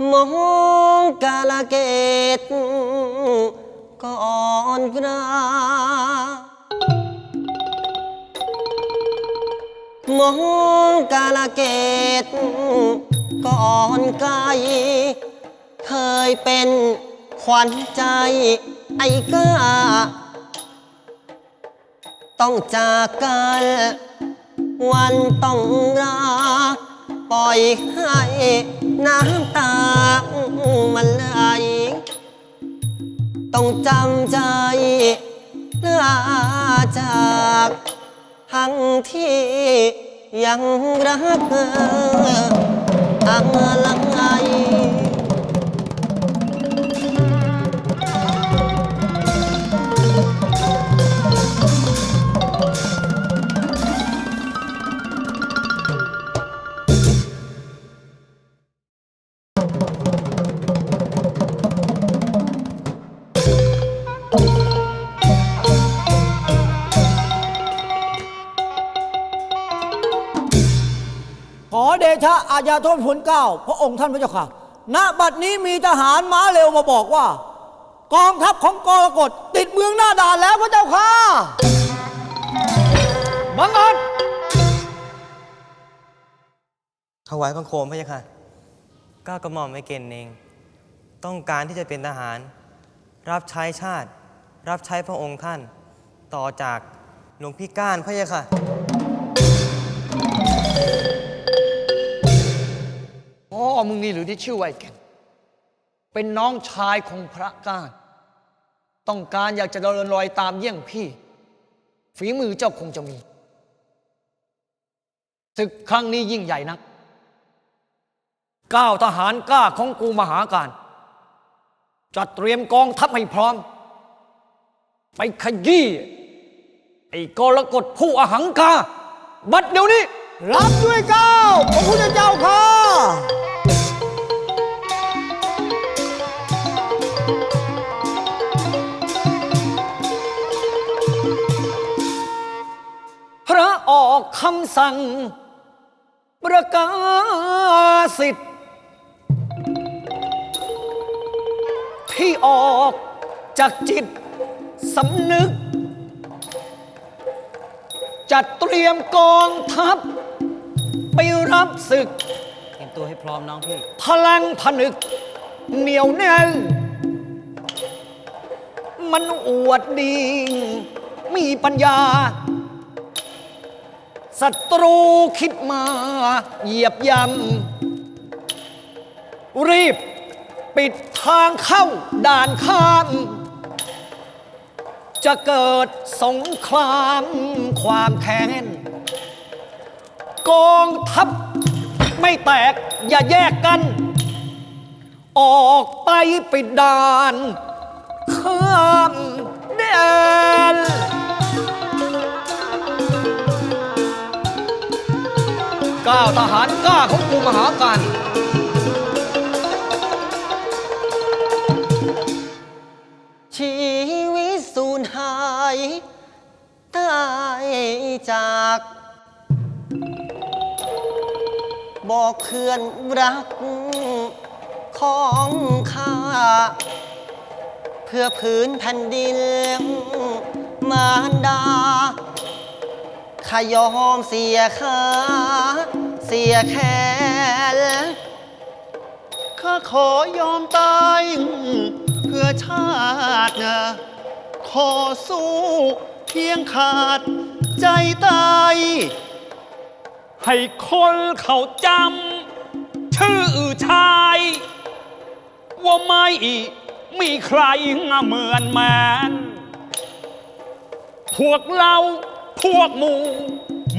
มองกาลเกตก่อนกรามองกาลเกตก่อนไกลเคยเป็นขวัญใจไอ้กาต้องจากกัน วันต้องรา ปล่อยให้น้ำตามันไหลต้องจำใจลาจากทั้งที่ยังรักอะไรข อาญาโทษผลเก้าพระองค์ท่านพระเจ้าค่ะ ณ บัดนี้มีทหารม้าเร็วมาบอกว่า กองทัพของกรกฎติดเมืองหน้าด่านแล้วพระเจ้าค่ะบังเอิญถวายบังคมพระยะค่ะก้าวกระหม่อมไม่เกณฑ์เอง ต้องการที่จะเป็นทหาร รับใช้ชาติ รับใช้พระองค์ท่าน ต่อจากหลวงพี่ก้านพระยะค่ะ มึงนี่หรือที่ชื่อว่าไอ้แก่นเป็นน้องชายของพระก้านต้องการอยากจะเดินรอยตามเยี่ยงพี่ ฝีมือเจ้าคงจะมีศึกครั้งนี้ยิ่งใหญ่นักก้าวทหารกล้าของกูมหาการจัดเตรียมกองทัพให้พร้อม ไปขยี้ไอ้กรกฎผู้อหังกา บัดเดี๋ยวนี้ รับด้วยก้าพระพุทธเจ้าค่ะ คำสั่ง ประกาศสิทธิ์ ที่ออกจากจิตสำนึก จัดเตรียมกองทัพ ไปรับศึก เตรียมตัวให้พร้อมน้องพี่ พลังผนึก เหนียวแน่น มันอวดดี มีปัญญา ศัตรูคิดมาเหยียบยำรีบปิดทางเข้าด่านข้าม จะเกิดสงครามความแค้นกองทัพไม่แตกอย่าแยกกัน ออกไปปิดด่านข้ามแดน ก้าวทหารกล้าของกูมหาการชีวิตสูญหายตายจาก บอกเพื่อนรักของข้า เพื่อพื้นแผ่นดินมารดา ข้ายอมเสียค่าเสียแค้นข้าขอยอมตาย เพื่อชาตินะขอสู้เพียงขาดใจตาย ให้คนเขาจำชื่อชาย ว่าไม่มีใครเหมือนแมนพวกเรา พวกหมู่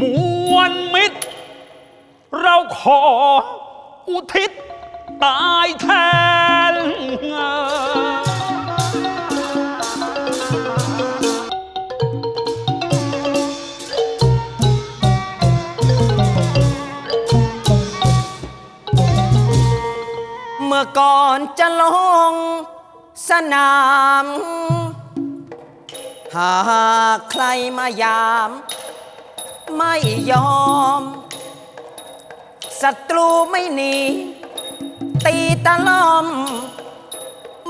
มวลมิตร เราขออุทิศตายแทน เมื่อก่อนจะลงสนาม หากใครมายาม ไม่ยอม ศัตรูไม่หนี ตีตะล่อม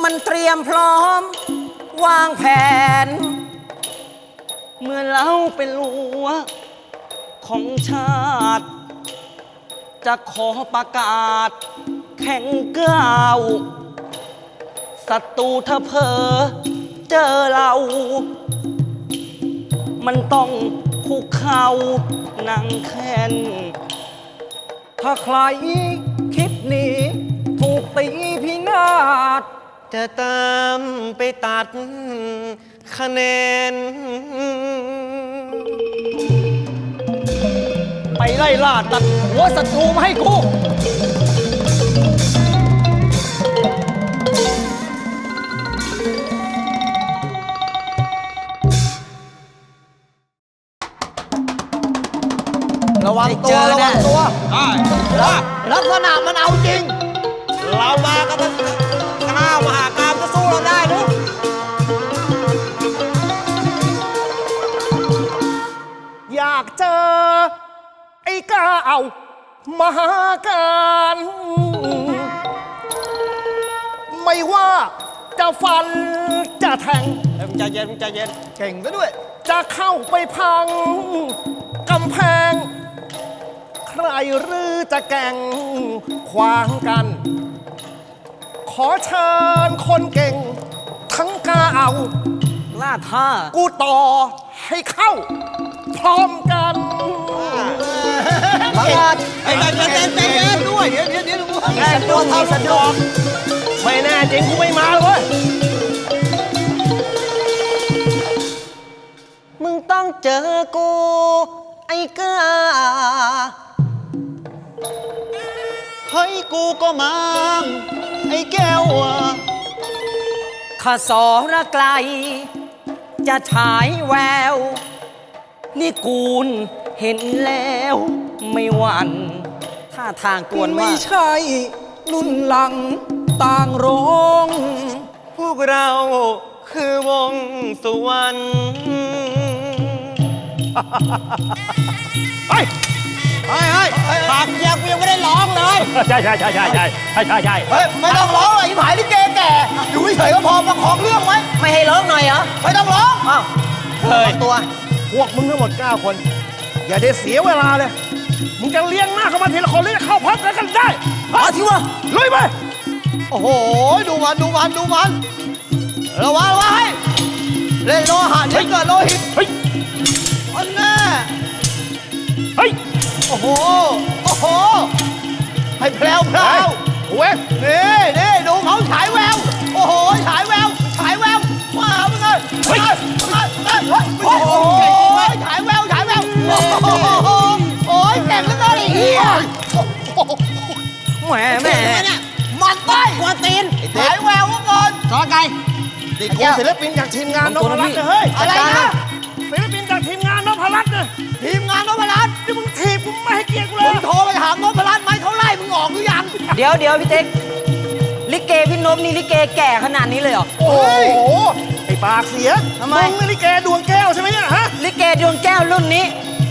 มันเตรียมพร้อม วางแผน เมื่อเราเป็นลัว ของชาติ จะขอประกาศ แข่งก้าวศัตรูถ้าเพอ เจอเรา มันต้องคุกเข่านั่งแค้นถ้าใครคิดหนีถูกตีพินาศจะตามไปตัดคะแนน ไปไล่ล่าตัดหัวศัตรูมาให้กู วังตัวระวังตัวลักษณะมันเอาจริง เรามากันทั้งก้าวมหากรามจะสู้เราได้หรืออยากเจอ ไอ้ก้าวมหาการไม่ว่าจะฟันจะแทงมึงใจเย็นมึงใจเย็น เก่งซะด้วย จะเข้าไปพังกำแพงใค รหรือจะแก่งขวางกัน ขอเชิญคนเก่ง ทั้งก้าวล่าท่ากูต่อให้เข้า พร้อมกัน บังอาจไอ้ใจเย็นใจเย็นด้วยเดี๋ยวเดี๋ยวเดี๋ยวดูแรงตัวเท่าสะดวกไม่แน่จริงกูไม่มาเลยเว้ยมึงต้องเจอกู ไอ้กา เฮ้ยกูก็มาไอ้แก้วอะข้าสอระไกล จะฉายแวว นี่กูลเห็นแล้วไม่หวั่นท่าทางกวนไม่มากใช่ รุ่นหลังต่างร้องพวกเราคือวงสุวรรณเฮ้ย เฮ้ยเฮ้ยปากเยียบกูยังไม่ได้ร้องเลย ใช่ใช่ใช่ใช่ใช่ใช่ใช่ใช่เฮ้ยไม่ต้องร้องเลยไอ้ผายลิเกแก่ อยู่เฉยๆก็พอประคองเรื่องไว้ ไม่ให้ร้องหน่อยเหรอ ไม่ต้องร้องอ้าวเฮ้ยตัว พวกมึงทั้งหมด9คน อย่าได้เสียเวลาเลย มึงจะเลี้ยงหน้าเข้ามาทีละคนหรือจะเข้าพร้อมกันกันได้มาที่ว่าลุยไป โอ้โห ดูมันดูมันดูมัน ระวังไว้เล่นโลหะเดี๋ยวเกิดโลหิต โอ้โห โอ้โห ให้แพรวพราวเว้ยนี่นี่ดูเขาฉายแวว โอ้โห ฉายแวว ฉายแววมามึงเลยเฮ้ยมามามาโอ้โหฉายแวว ฉายแวว โอ้โหโอ้ยเก่งเหลือเกินไอ้เหี้ยแหมแหมมันไปกวนตีนฉายแววเมื่อก่อนสอไก่นี่กูศิลปินจากทีมงานนพรัตน์นะเฮ้ยอะไรนะศิลปินจากทีมงานนพ ดี๋ยวเดี๋ยวพี่เต็กลิเกพี่นพนี่ลิเกแก่ขนาดนี้เลยเหรอ โอ้โห ไอ้ปากเสียทำไม งนี่ลิเกดวงแก้วใช่ไหมเนี่ยฮะลิเกดวงแก้วรุ่นนี้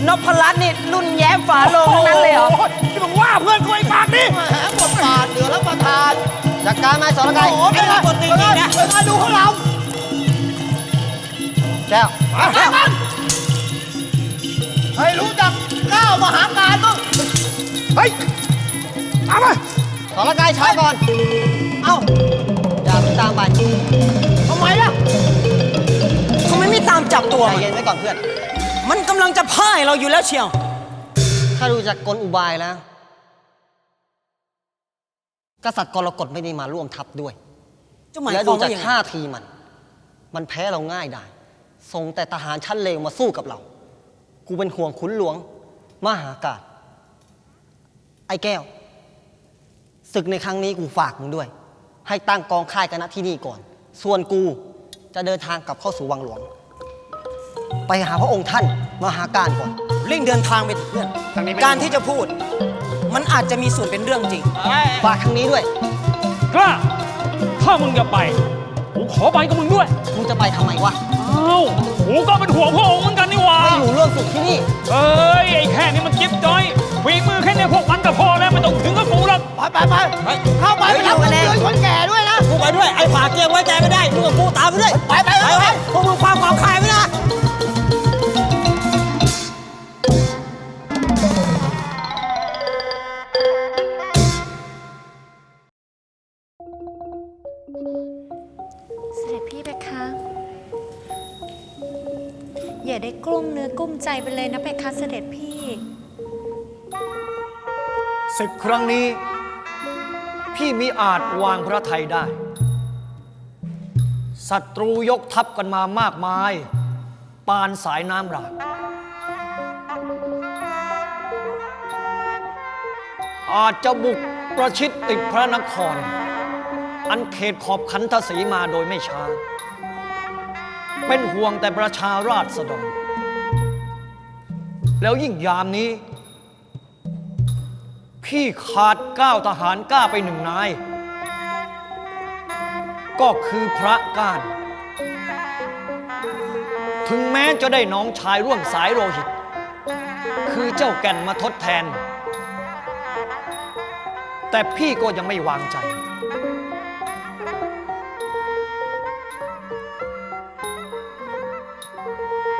นพรัตน์นี่รุ่นแย้มฝาโลงทั้งนั้นเลยเหรอ โโนี่มึงว่าเพื่อนกูไอ้ปากนี่ แหมบทบาทเหลือรับประทานจัดการมาสอไก่โอ้โหเป็นไงเป็นไงเป็นไงดูของเราแก้วให้มันให้รู้จักก้าวมหาการบ้างเฮ้ยเอามา สอไก่ช้าก่อน เอ้าอย่าเพิ่งตามไปทำไมล่ะทำไมไม่ตามจับตัวใจมันเย็นไว้ก่อนเพื่อน มันกำลังจะพ่ายเราอยู่แล้วเชียว ถ้าดูจากกลอุบายแล้ว กษัตริย์กรกฎไม่ได้มาร่วมทัพด้วย จะหมายและคดูวามจาว่ากอย่างไรท่าทีมัน มันแพ้เราง่ายได้ส่งแต่ทหารชั้นเลวมาสู้กับเรา กูเป็นห่วงขุนหลวง มหากาศไอ้แก้ว ศึกในครั้งนี้กูฝากมึงด้วย ให้ตั้งกองค่ายกันณที่นี่ก่อน ส่วนกูจะเดินทางกลับเข้าสู่วังหลวง ไปหาพระองค์ท่านมหาการก่อนเร่งเดินทางไปเถอะเพื่อนการที่จะพูด มันอาจจะมีส่วนเป็นเรื่องจริง ฝากทางนี้ด้วย กล้า ถ้ามึงจะไป กูขอไปกับมึงด้วย มึงจะไปทำไมวะเอ้ากูก็เป็นห่วงพระองค์เหมือนกันนี่หว่า ไม่อยู่ร่วมสุขที่นี่ เอ้ย ไอ้แค่นี้มันจิ๊บจ้อย ฝีมือแค่เนี้พวกมันก็พอแล้วไม่ต้องถึงกับกูหรอกไปไปไปเข้าไปไปรับคนเดือนคนแก่ด้วยนะกูไปด้วยไอ้ผาเกียงไว้ใจไม่ได้มึงกับกูตามไปด้วยไปไปไปไปพวกมึงความความคายไม่นะเสด็จพี่เพคะอย่าได้กลุ้มเนื้อกลุ้มใจไปเลยนะเพคะเสด็จพี่ ศึกครั้งนี้ พี่มีอาจวางพระไทยได้ศัตรูยกทัพกันมามากมาย ปานสายน้ำหลากอาจจะบุกประชิดติดพระนคร อันเขตขอบขันทศีมาโดยไม่ช้า เป็นห่วงแต่ประชาราษฎรแล้วยิ่งยามนี้ พี่ขาดก้าวทหารกล้าไปหนึ่งนาย ก็คือพระก้าน ถึงแม้จะได้น้องชายร่วมสายโลหิต คือเจ้าแก่นมาทดแทน แต่พี่ก็ยังไม่วางใจ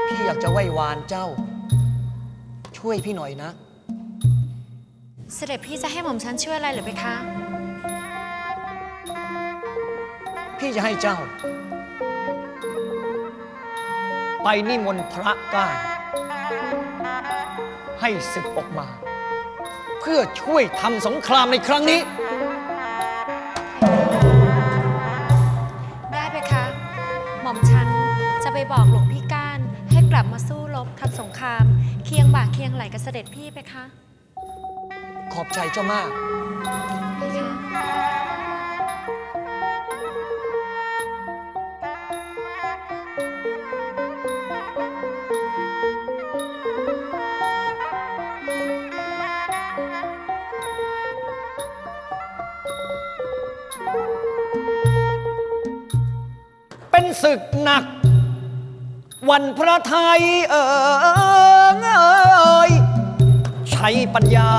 พี่อยากจะไหว้วานเจ้า ช่วยพี่หน่อยนะ เสด็จพี่จะให้หม่อมฉันช่วยอะไรหรือเพคะ พี่จะให้เจ้า ไปนิมนต์พระก้านให้ศึกออกมา เพื่อช่วยทำสงครามในครั้งนี้ ได้เพคะ หม่อมฉันจะไปบอกหลวงพี่ก้านให้กลับมาสู้รบทำสงคราม เคียงบ่าเคียงไหลกับเสด็จพี่เพคะ ขอบใจเจ้ามากเพคะเป็นศึกหนัก วันพระไทยเอ่ยใช้ปัญญา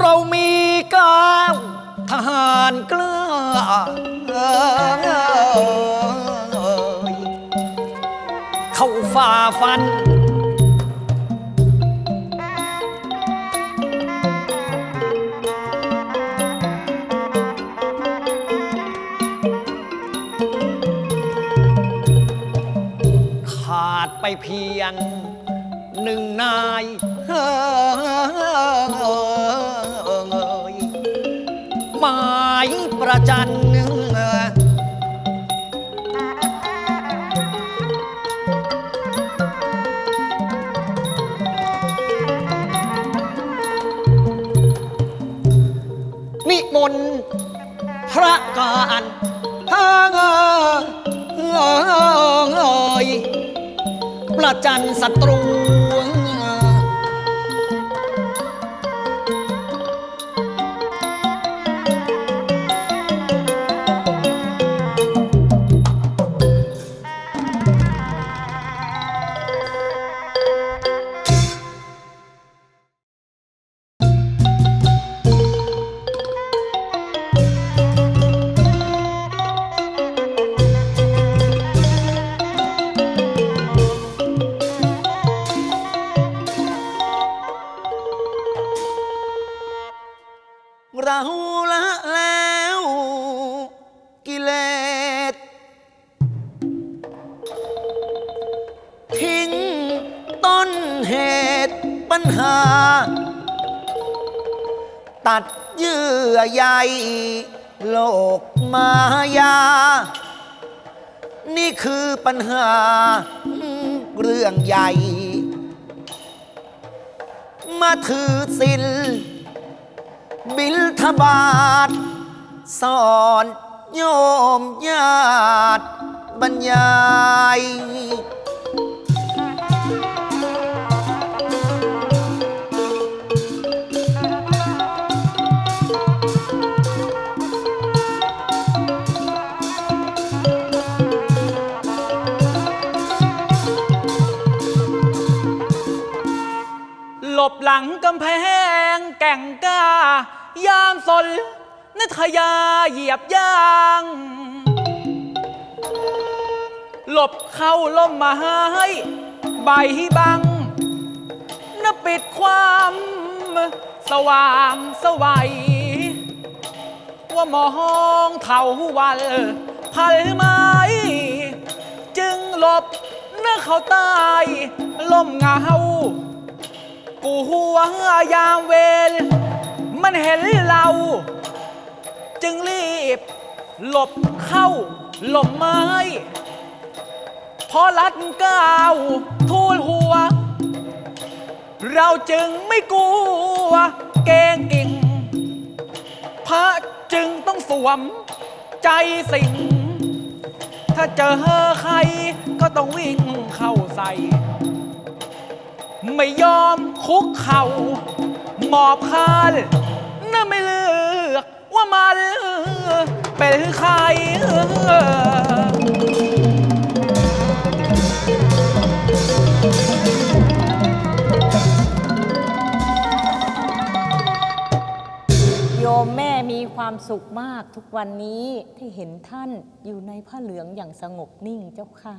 เรามีก้าวทหารกล้าเข้าฝ่าฟัน ขาดไปเพียงหนึ่งนายเฮ้ ประจันนิมนต์พระการเอยประจันศัตรู อใยโลกมายา นี่คือปัญหาเรื่องใหญ่ มาถือศิลบิลทบาทสอนโยมญาติบรรยาย หลังกำแพงแก่งก้า ยามสนนัทยาเหยียบย่าง หลบเข้าล่มไม้ใบบังนปิดความสว่างสวัยว่ามองเถาวันพันไม้จึงหลบเนื้อเขาใต้ล่มเงา กูหัวยามเวรมันเห็นเรา จึงรีบ หลบเข้า หลบไม้ พอลัดก้าวทูลหัว เราจึงไม่กลัวเกงกิ่ง พระจึงต้องสวมใจสิง ถ้าเจอใครก็ต้องวิ่งเข้าใส่ ไม่ยอมคุกเข่าหมอบคานน่าไม่เลือกว่ามันเป็นใคร โยมแม่มีความสุขมากทุกวันนี้ที่เห็นท่านอยู่ในผ้าเหลืองอย่างสงบนิ่งเจ้าค่ะ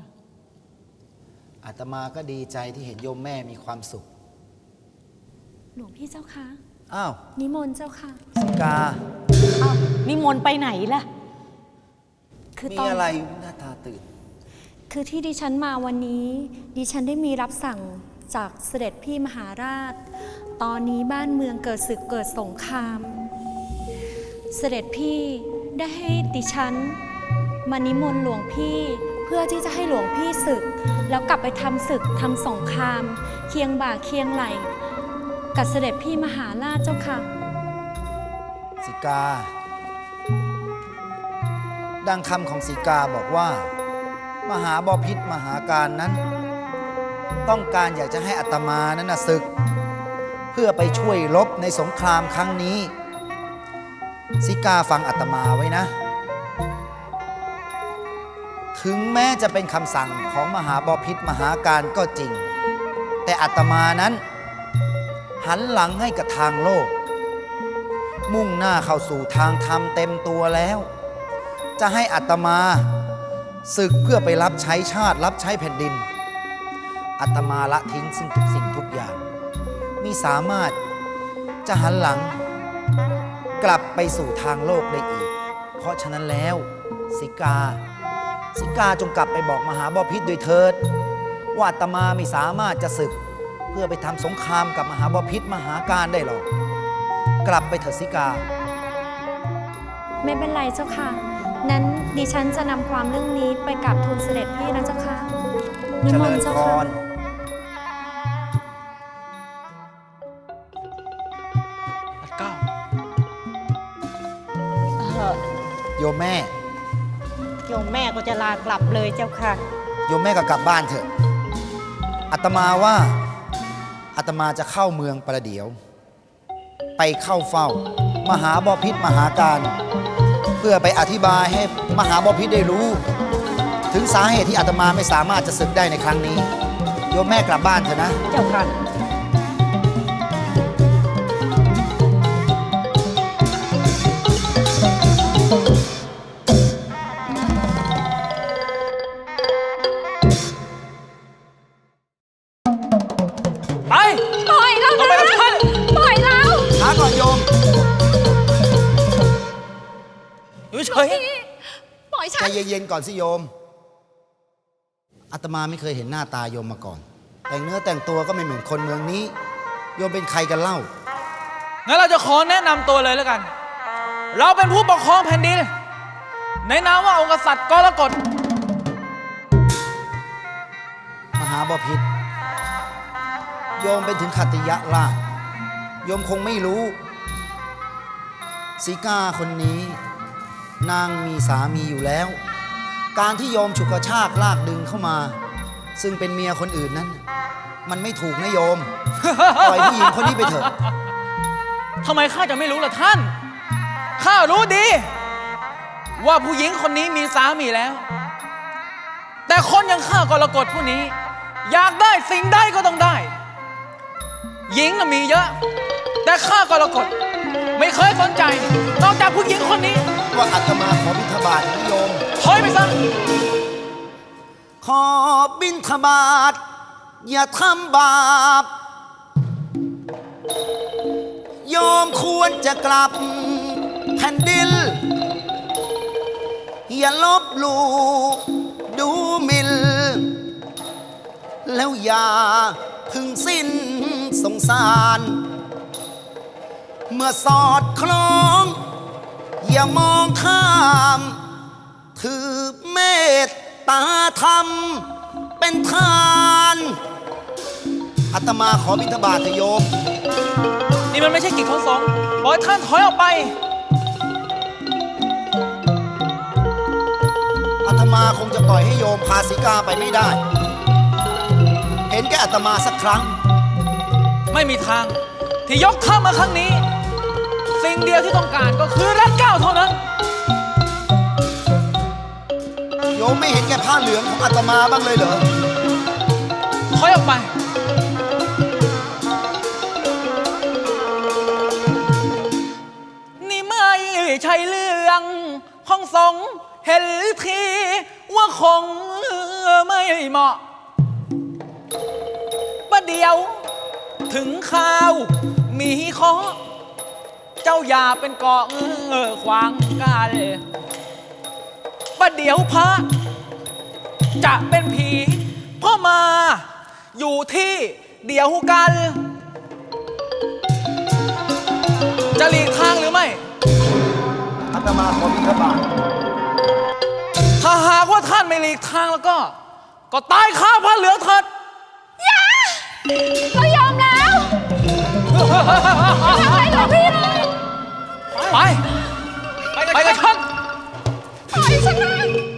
อาตมาก็ดีใจที่เห็นโยมแม่มีความสุข หลวงพี่เจ้าค่ะอ้าวนิมนต์เจ้าค่ะสิกาเอ้านิมนต์ไปไหนล่ะ คือมีตอนอะไรหน้าตาตื่น คือที่ดิฉันมาวันนี้ ดิฉันได้มีรับสั่งจากเสด็จพี่มหาราช ตอนนี้บ้านเมืองเกิดศึกเกิดสงคราม เสด็จพี่ได้ให้ดิฉัน มานิมนต์หลวงพี่เพื่อที่จะให้หลวงพี่ศึก แล้วกลับไปทำศึกทำสงคราม เคียงบ่าเคียงไหลกับเสด็จพี่มหาราชเจ้าค่ะ สิกา ดังคำของสิกาบอกว่า มหาบพิษมหาการนั้น ต้องการอยากจะให้อัตมานั้นนะศึก เพื่อไปช่วยรบในสงครามครั้งนี้ สิกาฟังอัตมาไว้นะ ถึงแม้จะเป็นคำสั่งของมหาบพิษมหาการก็จริง แต่อัตมานั้น หันหลังให้กับทางโลก มุ่งหน้าเข้าสู่ทางธรรมเต็มตัวแล้ว จะให้อัตมาศึกเพื่อไปรับใช้ชาติรับใช้แผ่นดิน อัตมาละทิ้งซึ่งทุกสิ่งทุกอย่างมิสามารถจะหันหลัง กลับไปสู่ทางโลกได้อีก เพราะฉะนั้นแล้วสิกา สิกาจงกลับไปบอกมหาบอพิษด้วยเถิด ว่าอาตมาไม่สามารถจะศึก เพื่อไปทำสงครามกับมหาบอพิษมหาการได้หรอก กลับไปเถิดสิกา ไม่เป็นไรเจ้าค่ะ นั้นดิฉันจะนำความเรื่องนี้ไปกราบทูลเสด็จพี่นะเจ้าค่ะนิเจมรินญต์เจ้าพค่ะรเก้า เออโยมแม่โยม แม่ก็จะลากลับเลยเจ้าค่ะ โยมแม่ก็กลับบ้านเถอะอาตมาว่าอาตมาจะเข้าเมืองประเดี๋ยว ไปเข้าเฝ้า มหาบอพิษมหาการ เพื่อไปอธิบายให้มหาบอพิษได้รู้ ถึงสาเหตุที่อาตมาไม่สามารถจะศึกได้ในครั้งนี้ โยมแม่กลับบ้านเถอะนะ เจ้าค่ะ เย็นๆก่อนสิโยมอาตมาไม่เคยเห็นหน้าตาโยมมาก่อน แต่งเนื้อแต่งตัวก็ไม่เหมือนคนเมืองนี้ โยมเป็นใครกันเล่า งั้นเราจะขอแนะนำตัวเลยแล้วกัน เราเป็นผู้ปกครองแผ่นดิน ในนามว่าองค์กษัตริย์กรกฎมหาบพิษโยมเป็นถึงขัตติยะราชโยมคงไม่รู้สีกาคนนี้ นางมีสามีอยู่แล้ว การที่โยมฉุกกระชากลากดึงเข้ามา ซึ่งเป็นเมียคนอื่นนั้น มันไม่ถูกนะโยม ปล่อยผู้หญิงคนนี้ไปเถอะ ทำไมข้าจะไม่รู้ล่ะท่าน ข้ารู้ดี ว่าผู้หญิงคนนี้มีสามีแล้ว แต่คนอย่างข้ากรกฎผู้นี้ อยากได้สิ่งใดก็ต้องได้ หญิงน่ะมีเยอะ แต่ข้ากรกฎ ไม่เคยสนใจ นอกจากผู้หญิงคนนี้ว่าอาตมาขอบิณฑบาตนะโยม ถอยไปซะขอบิณฑบาตอย่าทำบาปโยมควรจะกลับแผ่นดิน อย่าลบหลู่ดูหมินแล้วอย่าพึงสิ้นสงสาร เมื่อสอดคล้อง อย่ามองข้าม ถือเมตตาธรรม เป็นทานอาตมาขอบิณฑบาตเถอะโยมนี่มันไม่ใช่กิจของสงฆ์ปล่อยท่านถอยออกไป อาตมาคงจะปล่อยให้โยมพาสิกาไปไม่ได้ เห็นแก่อาตมาสักครั้ง ไม่มีทาง ที่ยกทัพมาครั้งนี้ สิ่งเดียวที่ต้องการก็คือรักเก้าเท่านั้น โยมไม่เห็นแก่ผ้าเหลืองของอาตมาบ้างเลยเหรอ ถอยออกไป นี่ไม่ใช่เรื่องของสงฆ์เห็นทีว่าคงไม่เหมาะ ประเดี๋ยว ถึงข่าว มีเคอเจ้าอย่าเป็นเกาะเออขวางกันประเดี๋ยวพระ จะเป็นผีพราะมา อยู่ที่เดียวกัน จะหลีกทางหรือไม่ อาตมาขอบิณฑบาตถ้าหากว่าท่านไม่หลีกทางแล้วก็ ก็ตายข้าพระเหลืองเถิดก็ยอมแล้วทำอะไรหลวงพี่ ไป ไปกับฉัน ปล่อยฉันนะ